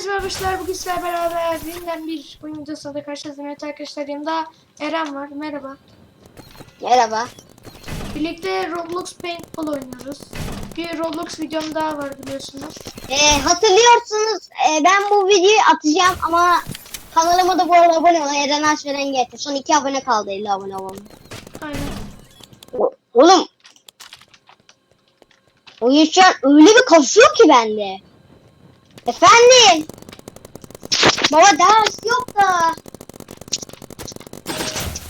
Herkese arkadaşlar bugün sizlerle beraber yeniden bir oyun videosunda karşınızdayım. Evet arkadaşlar yanımda Eren var. Merhaba. Merhaba. Birlikte Roblox Paintball oynuyoruz. Bir Roblox videom daha var biliyorsunuz. Ee, hatırlıyorsunuz e, ben bu videoyu atacağım ama kanalıma da bu arada abone olun. Eren Aşveren getir. Son iki abone kaldı 50 abone olun. Aynen. O- Oğlum. Oyun şu an öyle bir kasıyor ki bende. Efendim. Baba ders yok da.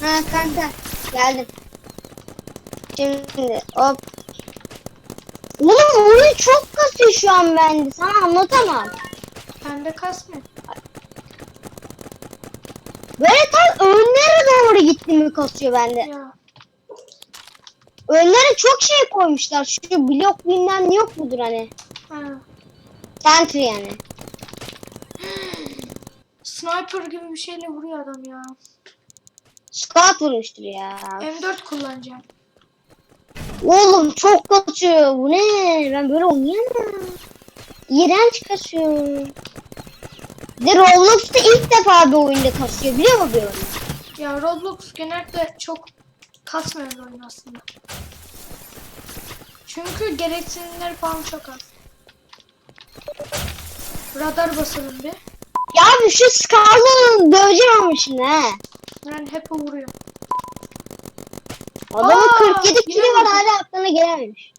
Ha kanka geldim. Şimdi hop. Oğlum oyun çok kasıyor şu an bende. Sana anlatamam. Bende kasmıyor. Böyle tam önlere doğru gitti mi kasıyor bende. Ya. Önlere çok şey koymuşlar. Şu blok bilmem ne yok mudur hani. Ha. Sentry yani. Sniper gibi bir şeyle vuruyor adam ya. Scout vurmuştur ya. M4 kullanacağım. Oğlum çok kasıyor. Bu ne? Ben böyle oynayamam. İğrenç kasıyor. De Roblox'ta ilk defa bir oyunda kasıyor. Biliyor musun bir oyunu? Ya Roblox genellikle çok kasmayan bir oyun aslında. Çünkü gereksinimleri falan çok az. Radar basalım bir. Ya abi şu Scarlet'ı döveceğim ama şimdi he. Yani hep vuruyor. Adamın Aa, 47 kili var hala aklına gelememiş.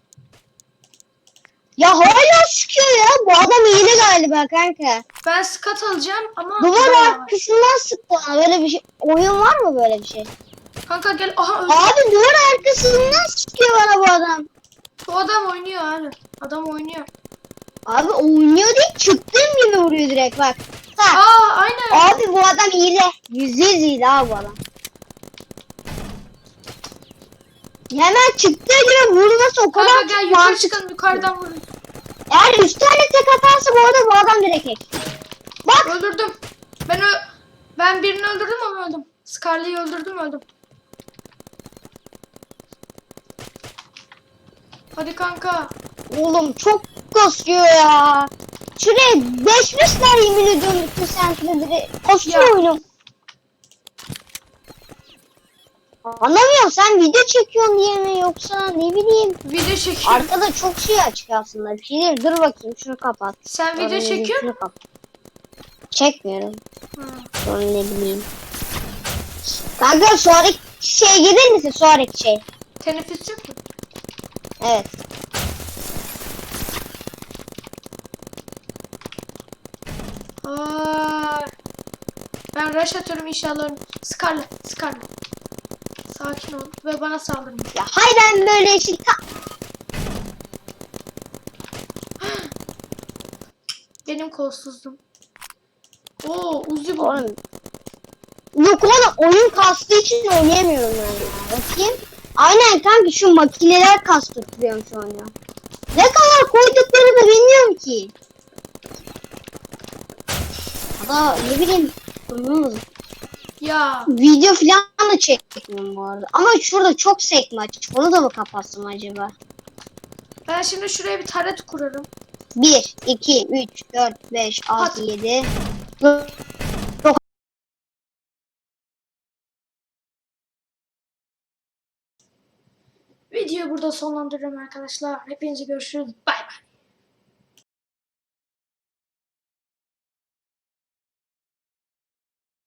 Ya hala sıkıyor ya. Bu adam hile galiba kanka. Ben skat alacağım ama Duvar bayağı var. arkasından sıktı bana. Böyle bir şey. Oyun var mı böyle bir şey? Kanka gel. Aha öldü. Abi duvar arkasından sıkıyor bana bu adam. Bu adam oynuyor abi. Adam oynuyor. Abi oynuyor değil çıktığım gibi vuruyor direkt bak. Ha. Aa aynen. Abi bu adam hile. Yüzde yüz hile abi bu adam. Hemen çıktığı gibi vurması o kadar Kanka gel yukarı çıkalım yukarıdan vurun. Eğer üç tane tek atarsa bu arada bu adam direkt hack. Bak Öldürdüm. Ben ö ben birini öldürdüm ama öldüm. Scarlet'i öldürdüm öldüm. Hadi kanka. oğlum çok kasıyor ya. Şuraya geçmişler yemin ediyorum bütün sentryleri. Kasıyor Ya. oyunum. Anlamıyorum sen video çekiyorsun diye mi yoksa ne bileyim. Video çekiyorum. Arkada çok şey açık aslında. Bir şey değil. Dur bakayım şunu kapat. Sen video Sonra çekiyor şunu kapat. Çekmiyorum. Ha. Sonra ne bileyim. Kanka sonraki şey gelir misin? Sonraki şey. Teneffüs yok mu? Evet. Aa, ben rush atıyorum inşallah. Scarlet, Scarlet. Sakin ol ve bana saldırma. Ya hay ben böyle şey ka- Benim kolsuzluğum. Oo Uzi bu. Oğlum. Yok oğlum oyun kastığı için oynayamıyorum ben. Bakayım. Aynen kanka şu makineler kastırtıyor şu an ya. Ne kadar koyduklarını bilmiyorum ki. Hatta ne bileyim. Ya Video falan da çekmiyorum bu arada. Ama şurada çok sekme açık. Onu da mı kapatsam acaba? ben şimdi şuraya bir taret kurarım. 1, 2, 3, 4, 5, 6, Hadi. 7. Videoyu burada sonlandırıyorum arkadaşlar. Hepinize görüşürüz. Bye.